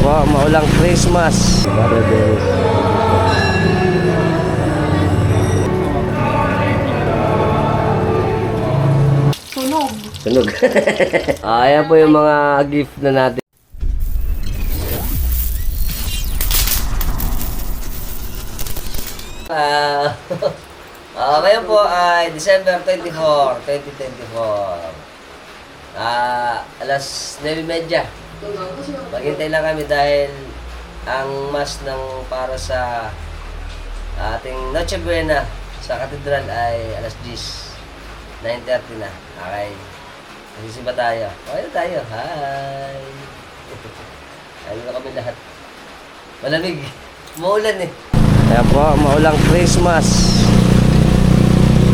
Po, maulang Christmas. Sunog. Sunog. ah, ayan po yung mga gift na natin. Ah, ah, ngayon po ay December 24, 2024. Ah, alas 9.30. Maghintay lang kami dahil ang mas ng para sa ating Noche Buena sa katedral ay alas 10. 9.30 na. Okay. Nagsisimba tayo. Okay tayo. Hi! Ayun na kami lahat. Malamig. Maulan eh. Kaya po, maulang Christmas.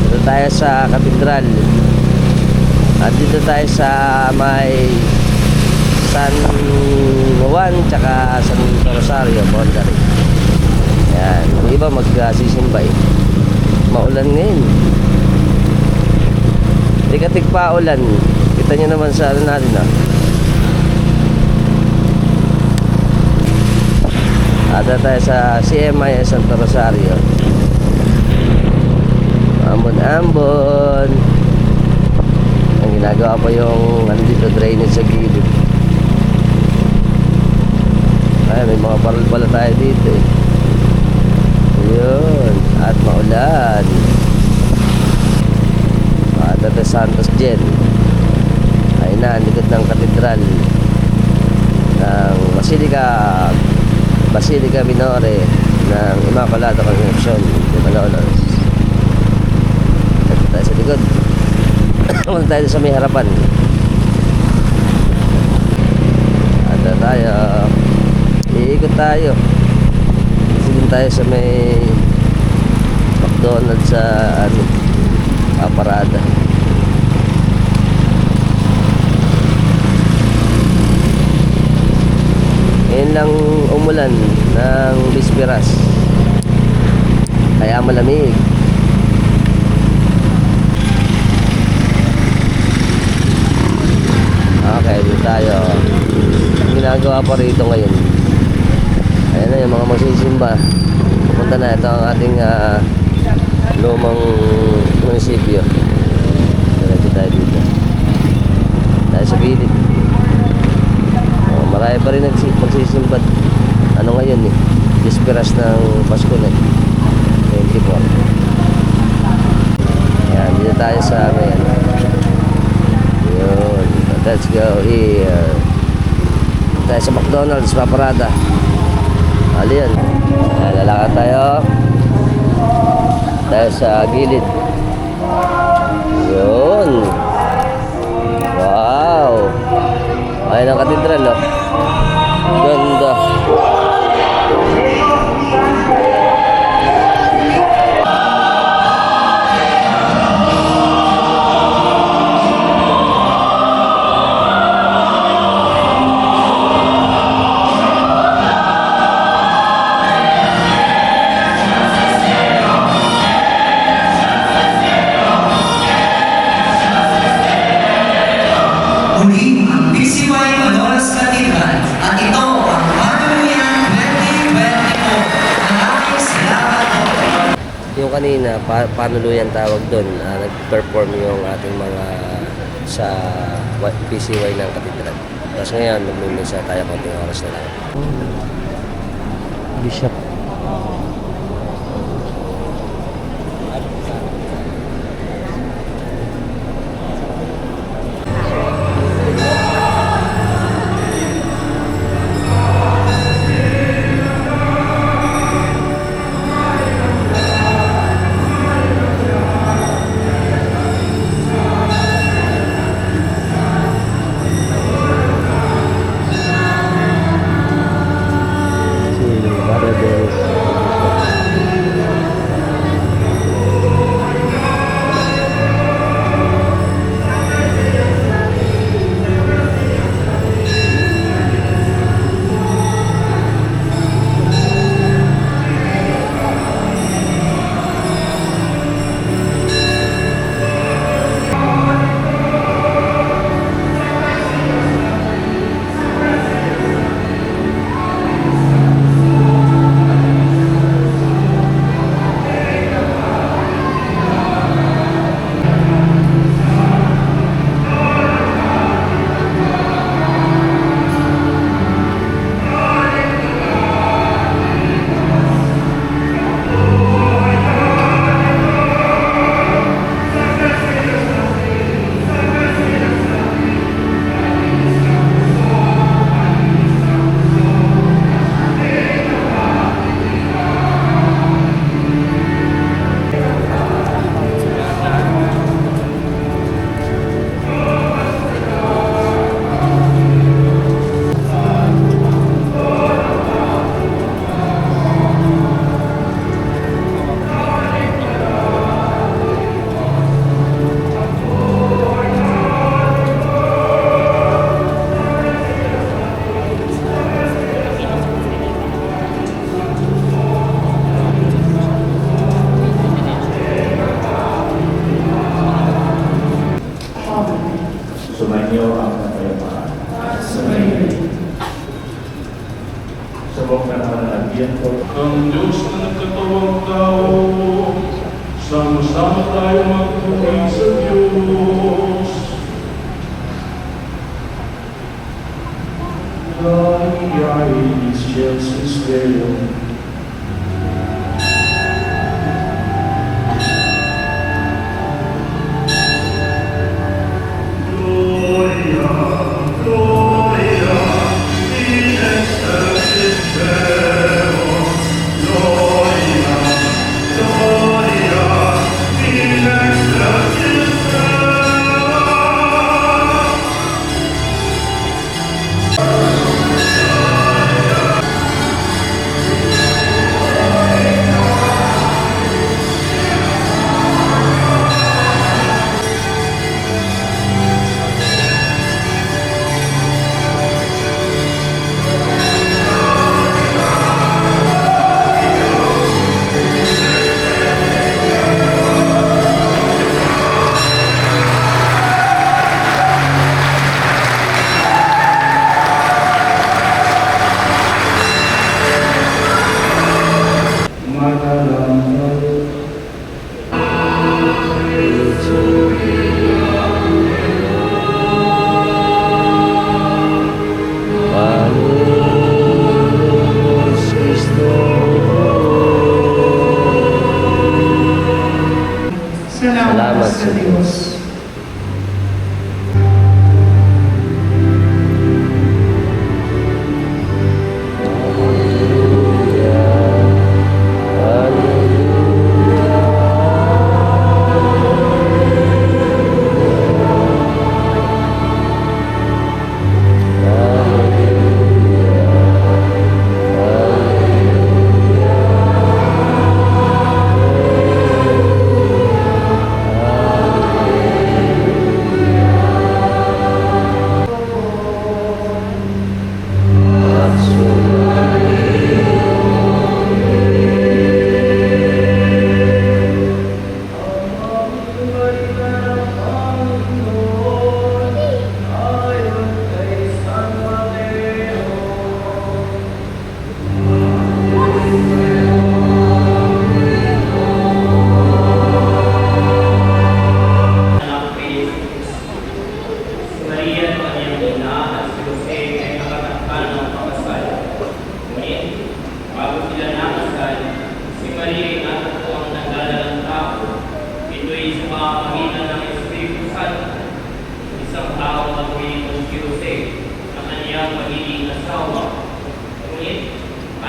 Dito tayo sa katedral. At dito tayo sa may San Juan tsaka San Rosario, Bondari. Yan. Yung iba magsisimba eh. Maulan ngayon. Tikatik pa ulan. Kita nyo naman sa ano natin ah. Ata tayo sa CMI Santo Rosario. Ambon-ambon. Ang ginagawa pa yung ano dito, drainage sa gilid. Ay, may mga parol pala tayo dito eh. Yun. At maulan. At ito Santos Gen. Ay na, ang likod ng katedral ng Basilica Basilica Minore ng Immaculata Concepcion de Malolos. Ito tayo sa likod. Punta tayo sa may harapan. At ito tayo. Iikot tayo. Sige tayo sa may McDonald's sa ano, ah, parada. Ngayon lang umulan ng bisperas. Kaya malamig. Okay, dito tayo. Ginagawa pa rito ngayon. Ayan na yung mga magsisimba. Pupunta na ito ang ating ah, lumang munisipyo. Diretso tayo dito. Tayo sa gilid. Oh, marami pa rin magsisimbat. Ano ngayon eh? Disperas ng Pasko na eh. 24. Yan, dito tayo sa ano yan. Yun. Let's go here. Tayo sa McDonald's, paparada. Yan. Ayan, lalakad tayo. Tayo sa gilid. Yun. Wow. Ayun ang katedral, oh. Pa panuluyan tawag doon, ah, nag-perform yung ating mga sa PCY ng katedral. Tapos ngayon, magmimisa tayo konting oras na lang. Bishop.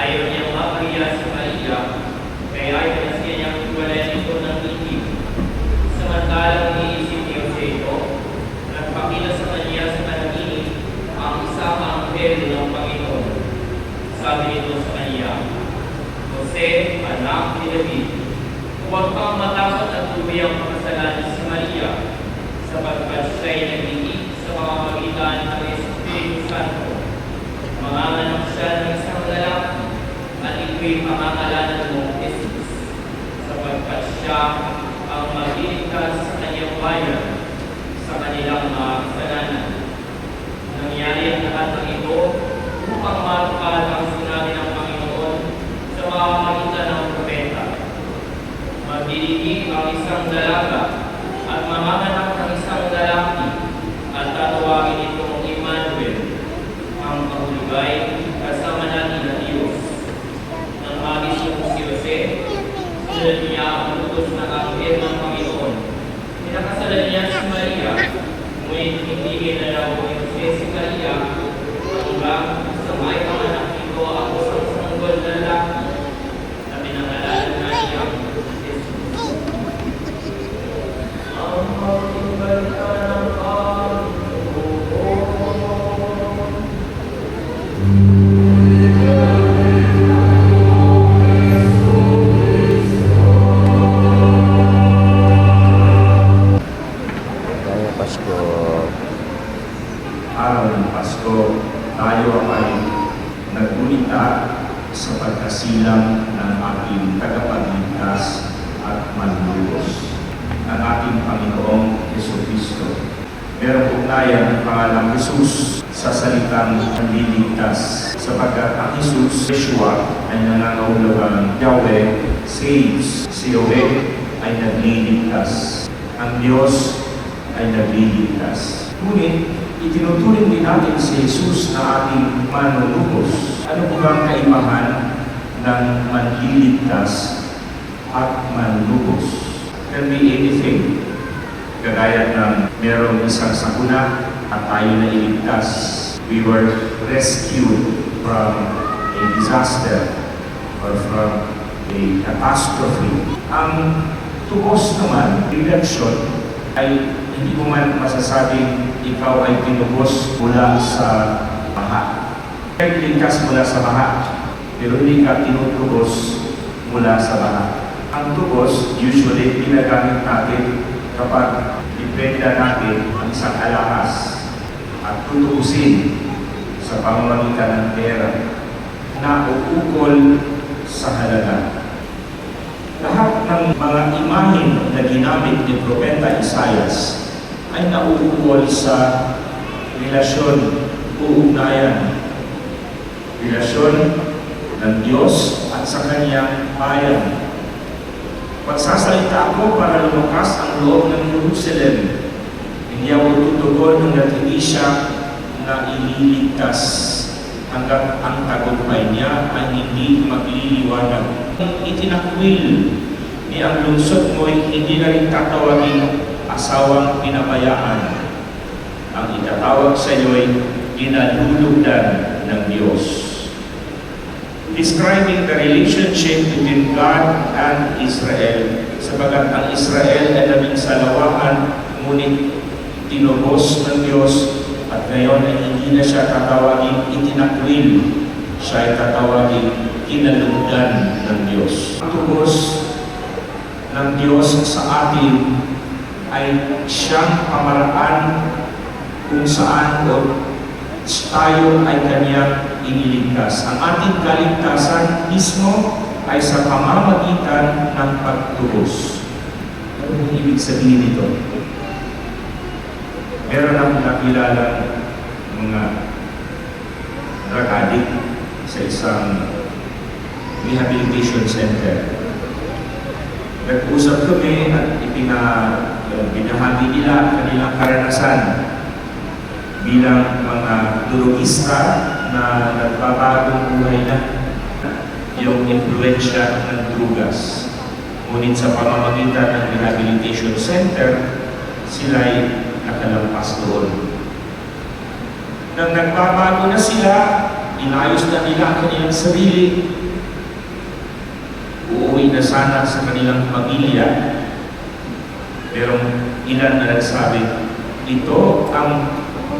Ayaw niyang mapahiya si Maria, kaya ay pinasya niyang iwalay ito ng ibig. Samantalang iniisip ni Jose ito, nagpakita sa kanya sa panaginip ang isang anghel ng Panginoon. Sabi nito sa kanya, Jose, anak ni David, huwag kang matakot at tubiyang pakasalan si Maria, sapagkat siya'y nag-iig sa pamamagitan ng Espiritu Santo. Manganganak siya ng at ito'y pangangalanan mo, Jesus, sapagkat siya ang magliligtas sa kanyang bayan sa kanilang mga kasalanan. Nangyari ang lahat ng ito upang matupad ang sinabi ng Panginoon sa pamamagitan ng propeta. Magdidigig ang isang dalaga at mamahanap ng isang lalaki at tatawagin itong Emmanuel, ang kahulugay kasama natin na Diyos. Nang magising si Jose, Sinunod niya ang utos ng anghel ng Panginoon. Pinakasalan niya si Maria, ngunit hindi kinalaw ni Jose si Maria hanggang sa Araw ng Pasko, tayo ay nagulita sa pagkasilang ng ating tagapagligtas at manlulos ng ating Panginoong Yeso Kristo. Merong ugnayan ang pangalang Jesus sa salitang panliligtas sa sapagkat ang Jesus, Yeshua, ay nangangahulugang Yahweh saves. Si Yahweh ay nagliligtas. Ang Diyos ay nagliligtas. Ngunit, itinuturing din natin si Jesus na ating manunubos. Ano po bang kaibahan ng manliligtas at manunubos? Can be anything. Kagaya ng merong isang sakuna at tayo na iligtas. We were rescued from a disaster or from a catastrophe. Ang tubos naman, redemption, ay hindi mo man masasabing ikaw ay tinubos mula sa baha. Ligtas mula sa baha, pero hindi ka tinutubos mula sa baha. Ang tubos, usually, ginagamit natin kapag dipenda natin ang isang alahas at tutubusin sa pamamagitan ng pera na uukol sa halaga. Lahat ng mga imahin na ginamit ni Propeta Isayas ay nauukol sa relasyon, uugnayan, relasyon ng Diyos at sa kanyang bayan. Pagsasalita ako para lumakas ang loob ng Jerusalem, hindi ako tutugon hanggat hindi siya na ililigtas hanggat ang tagumpay niya ay hindi magliliwanag. Itinakwil ni ang lungsod mo ay hindi na rin tatawagin asawang pinabayaan. Ang itatawag sa iyo ay ginalulugdan ng Diyos describing the relationship between God and Israel. Sabagat ang Israel ay labing salawahan, ngunit tinubos ng Diyos at ngayon ay hindi na siya tatawagin itinakwil. Siya ay tatawagin kinalugdan ng Diyos. Ang tubos ng Diyos sa atin ay siyang pamaraan kung saan o tayo ay kanyang iniligtas. Ang ating kaligtasan mismo ay sa pamamagitan ng pagtubos. Ano ang ibig sabihin nito? Meron akong nakilala mga drug addict sa isang rehabilitation center. Nag-usap kami at ipina, binahagi nila kanilang karanasan bilang mga durugista na nagbabagong buhay na yung impluensya ng drugas. Ngunit sa pamamagitan ng rehabilitation center, sila'y nakalampas doon. Nang nagbabago na sila, inayos na nila ang kanilang sarili, uuwi na sana sa kanilang pamilya, pero ilan na nagsabi, ito ang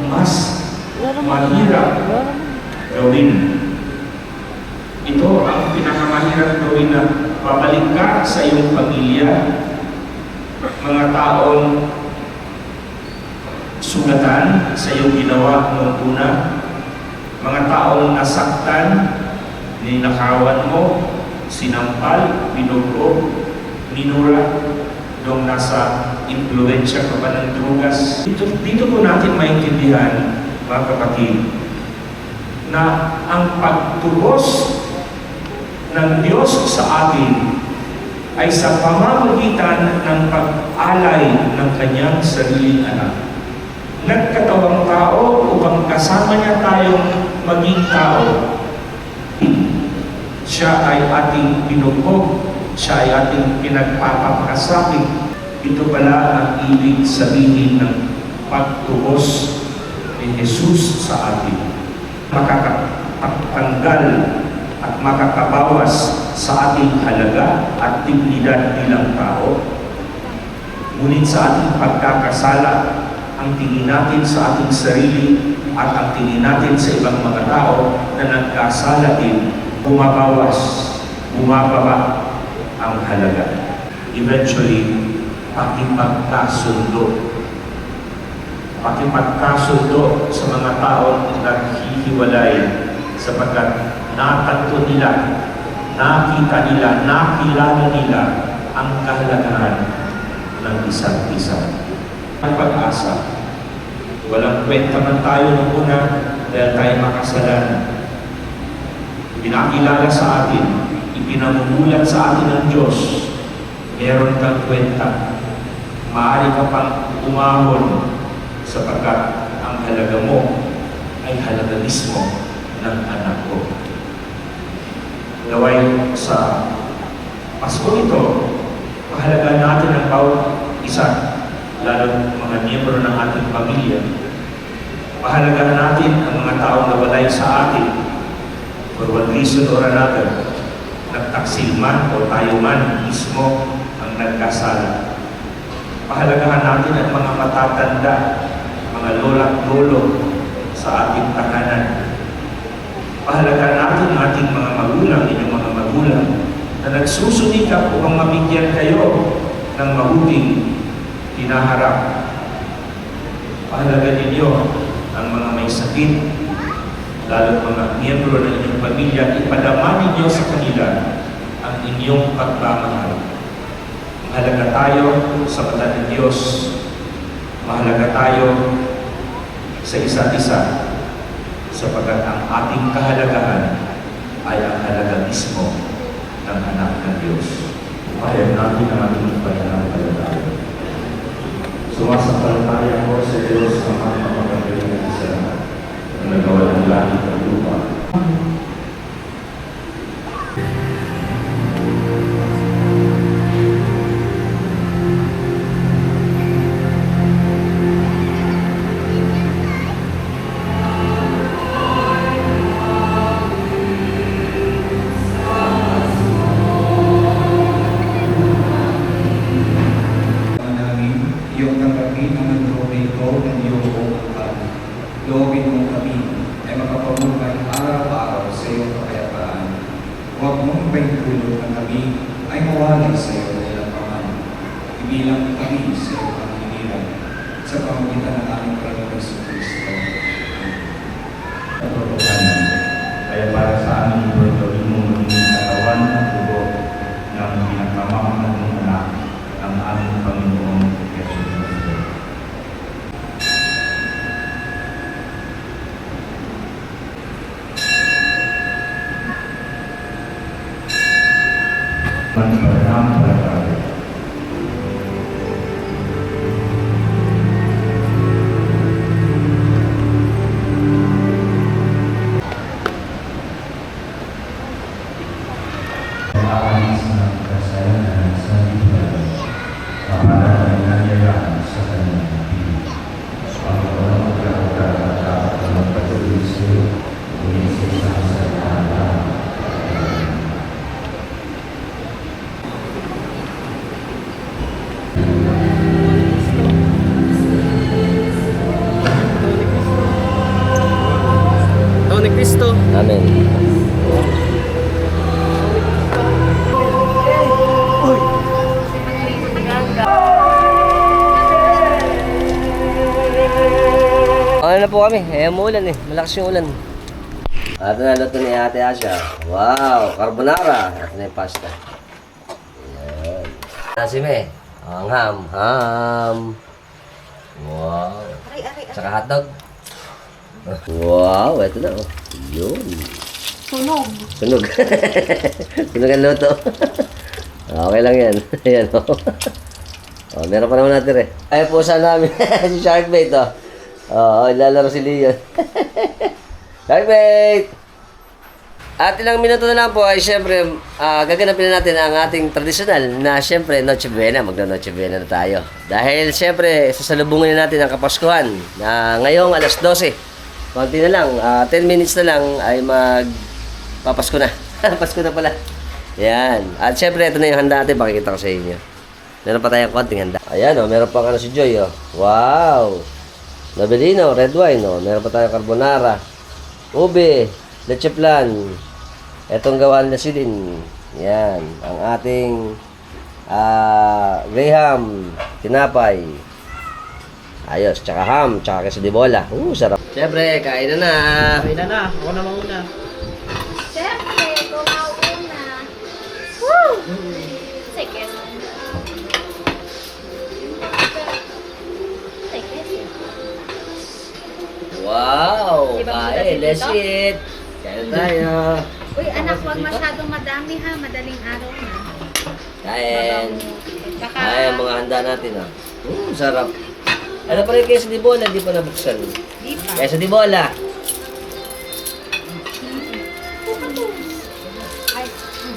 mas mahirap gawin. Ito ang pinakamahirap gawin na babalik ka sa iyong pamilya, mga taong sugatan sa iyong ginawa noong una, mga taong nasaktan, ninakawan mo, sinampal, binugo, minura, nung nasa impluensya ka ba ng drugas. Dito, dito po natin maintindihan, mga kapatid, na ang pagtubos ng Diyos sa atin ay sa pamamagitan ng pag-alay ng kanyang sariling anak. Nagkatawang tao upang kasama niya tayong maging tao. Siya ay ating pinupog, siya ay ating pinagpapakasabi. Ito pala ang ibig sabihin ng pagtubos ni Jesus sa atin. Makakatanggal at makakabawas sa ating halaga at dignidad bilang tao. Ngunit sa ating pagkakasala, ang tingin natin sa ating sarili at ang tingin natin sa ibang mga tao na nagkasala din, bumabawas, bumababa ang halaga. Eventually, pakipagkasundo. Pakipagkasundo sa mga taong naghihiwalay sapagkat natanto nila, nakita nila, nakilala nila ang kahalagahan ng isa't isa. Ang pag-asa. Walang kwenta man tayo nung una dahil tayo makasalan. pinakilala sa atin, ipinamumulat sa atin ng Diyos, meron kang kwenta. Maaari ka pang umahon sapagkat ang halaga mo ay halaga mismo ng anak ko. Naway sa Pasko ito, mahalaga natin ang bawat isa, lalo mga miyembro ng ating pamilya. Mahalaga natin ang mga taong nawalay sa atin for one reason or another, nagtaksil man o tayo man mismo ang nagkasala. Pahalagahan natin ang mga matatanda, mga lola at lolo sa ating tahanan. Pahalagahan natin ang ating mga magulang, inyong mga magulang, na nagsusunikap upang mabigyan kayo ng mabuting hinaharap. Pahalaga ninyo ang mga may sakit, lalo mga miyembro ng inyong pamilya, ipadama ninyo sa kanila ang inyong pagmamahal. Mahalaga tayo sa mata ng Diyos. Mahalaga tayo sa isa't isa sapagkat ang ating kahalagahan ay ang halaga mismo ng anak ng Diyos. Payag natin ang ating pananampalataya. Sumasampalataya ko Amen. Ano na po kami? Eh, umuulan eh. Malakas yung ulan. At na luto ni Ate Asya. Wow! Carbonara. At na yung pasta. Ayan. Nasi me. Ang ham. Ham. Wow. Tsaka hotdog. Wow, ito na. Oh. Yun. Sunog. Sunog. Sunog ang luto. okay lang yan. Ayan o. Oh. meron pa naman natin eh. Ay po sana namin si Sharkbait oh. Oo, ilalaro si Leon. Sharkbait! At ilang minuto na lang po ay syempre ah, gaganapin na natin ang ating tradisyonal na syempre Noche Buena. Magna Noche Buena na tayo. Dahil syempre sasalubungin na natin ang Kapaskuhan na ngayong alas 12. Konti na lang, ah, 10 minutes na lang ay mag papasko na. Pasko na pala. Yan. At syempre ito na yung handa natin. Pakikita ko sa inyo. Meron pa tayong konting handa. Ayan oh, meron pang ano si Joy oh. Wow! Novelino, red wine oh. Meron pa tayong carbonara. Ube, leche flan. Etong gawaan na silin. Yan, ang ating ah graham, tinapay. Ayos, tsaka ham, tsaka queso de bola. Uh, sarap. Siyempre, kain na na. Kain na na. Ako na mauna. Siyempre, kumauna. Woo! Sige. Wow! Di ba Kain, maganda let's dito? eat. Kain na tayo. Uy, anak, huwag masyadong madami ha. Madaling araw na. Kain. Baka... Ay, mga handa natin ah. Mm, sarap. Ano pa rin queso di bola, di pa nabuksan. Di pa. Queso di bola. Ay, mm,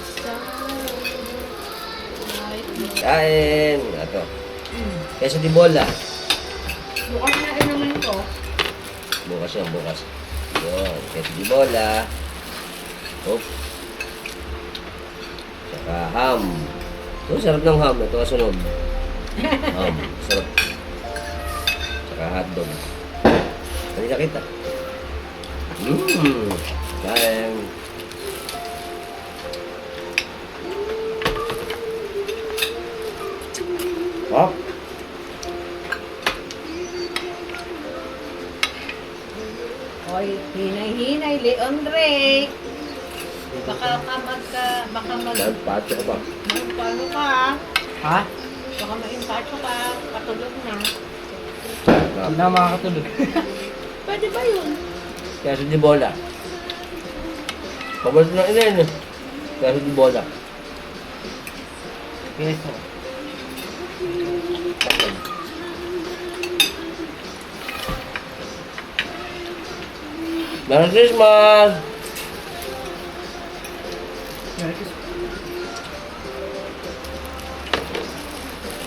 Ay, Kain. Ito. Queso di bola. Bukas na rin naman ko. Bukas yan, bukas. Yun, queso di bola. Oop. Saka ham. Ito, sarap ng ham. Ito kasunod. ham. Hindi ka kita. Mmm. Kain. Hop. Oy, hinay-hinay, Leon Ray. Baka ka magka, baka mag, Yan, pacho ka ba? paano ka? Ha? Baka ma-impacho ka, patulog na. Hindi na makakatulog. Pwede ba yun? Queso di bola. Paborito ng ina yun. eh. Queso di bola. Keso. Merry Christmas!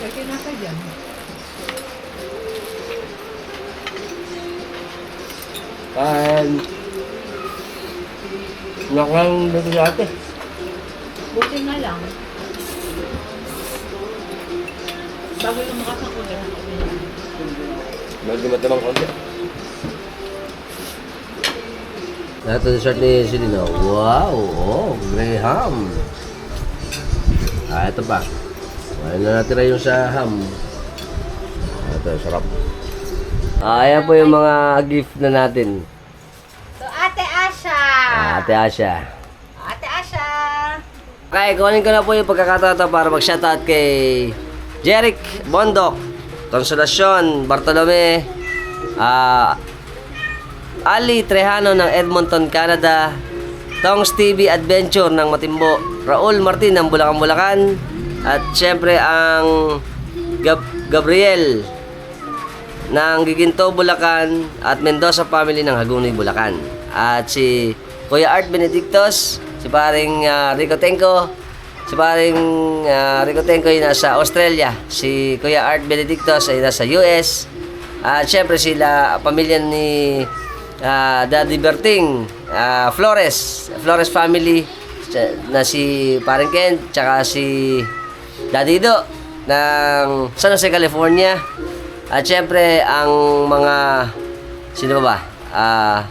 Pwede na ka dyan. Kain. Nakang dito sa ate. Buti na lang. Bago yung kami. Medyo matamang konti. Ito yung shirt ni Selena. Wow! Oh, Graham! Ah, ito pa. Ayun na natira yung sa ham. Ito, sarap. Ah, ayan po yung mga gift na natin. So, Ate Asha! Ah, Ate Asha. Ate Asha! Okay, kunin ko na po yung pagkakataon para mag-shoutout kay Jeric Bondok, Consolacion, Bartolome, ah Ali Trejano ng Edmonton, Canada, Tongs TV Adventure ng Matimbo, Raul Martin ng Bulacan, Bulacan, at syempre ang Gab- Gabriel ng Giginto, Bulacan at Mendoza family ng Hagunoy, Bulacan. At si Kuya Art Benedictos, si paring ah, Rico Tenko, si paring ah, Rico Tenko ay nasa Australia, si Kuya Art Benedictos ay nasa US. At syempre sila, pamilya ni ah, Daddy Berting, ah, Flores, Flores family, na si paring Ken, tsaka si Daddy Do ng San Jose, California. At syempre, ang mga, sino ba? Ah,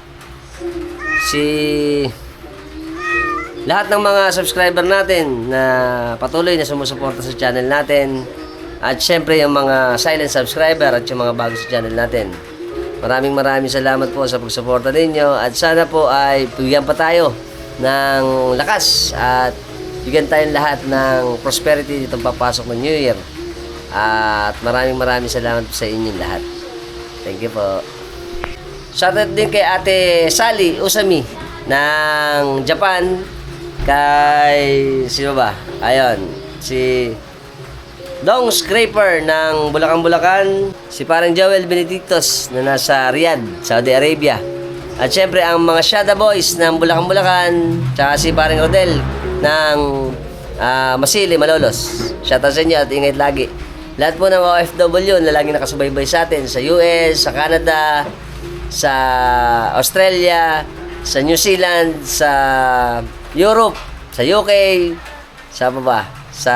si, lahat ng mga subscriber natin na patuloy na sumusuporta sa channel natin. At syempre, yung mga silent subscriber at yung mga bago sa channel natin. Maraming maraming salamat po sa pagsuporta ninyo at sana po ay bigyan pa tayo ng lakas at bigyan tayong lahat ng prosperity ditong papasok ng New Year. At maraming maraming salamat sa inyong lahat. Thank you po. Shoutout din kay Ate Sally Usami ng Japan. Kay sino ba? Ayun, si Dong Scraper ng Bulacan Bulacan, si parang Joel Benedictos na nasa Riyadh, Saudi Arabia. At syempre ang mga Shada Boys ng Bulacan Bulacan, tsaka si parang Rodel ng ah, Masili, Malolos. Shoutout sa inyo at ingat lagi. Lahat po ng OFW na laging nakasubaybay sa atin sa US, sa Canada, sa Australia, sa New Zealand, sa Europe, sa UK, sa pa ba? Sa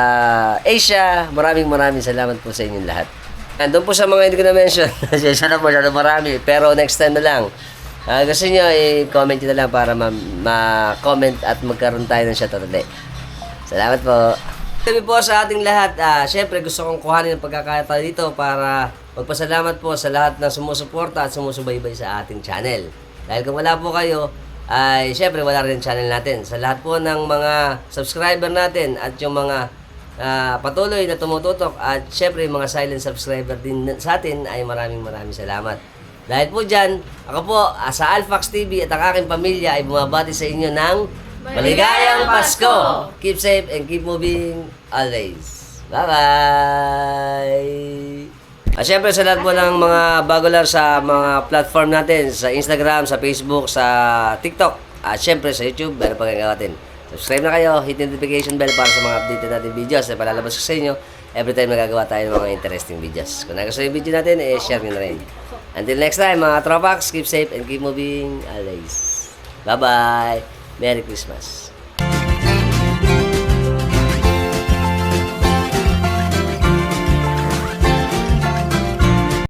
Asia, maraming maraming salamat po sa inyong lahat. Andun po sa mga hindi ko na-mention, sana po, sana marami, pero next time na lang. Ah, gusto nyo, i-comment nyo na lang para ma- ma-comment at magkaroon tayo ng shoutout ulit. Salamat po. Sabi po sa ating lahat, ah, syempre gusto kong kuhanin ang pagkakataon dito para magpasalamat po sa lahat ng sumusuporta at sumusubaybay sa ating channel. Dahil kung wala po kayo, ay syempre wala rin channel natin. Sa lahat po ng mga subscriber natin at yung mga ah, patuloy na tumututok at syempre yung mga silent subscriber din sa atin ay maraming maraming salamat. Dahil po dyan, ako po ah, sa Alfax TV at ang aking pamilya ay bumabati sa inyo ng Maligayang Pasko! Keep safe and keep moving always. Bye-bye! At syempre sa lahat po ng mga bago lang sa mga platform natin, sa Instagram, sa Facebook, sa TikTok, at syempre sa YouTube, meron pa kayo natin. Subscribe na kayo, hit notification bell para sa mga update natin videos na palalabas ko sa inyo every time nagagawa tayo ng mga interesting videos. Kung nagustuhan yung video natin, eh, share nyo na rin. Until next time, mga tropax, keep safe and keep moving always. Bye-bye! Merry Christmas!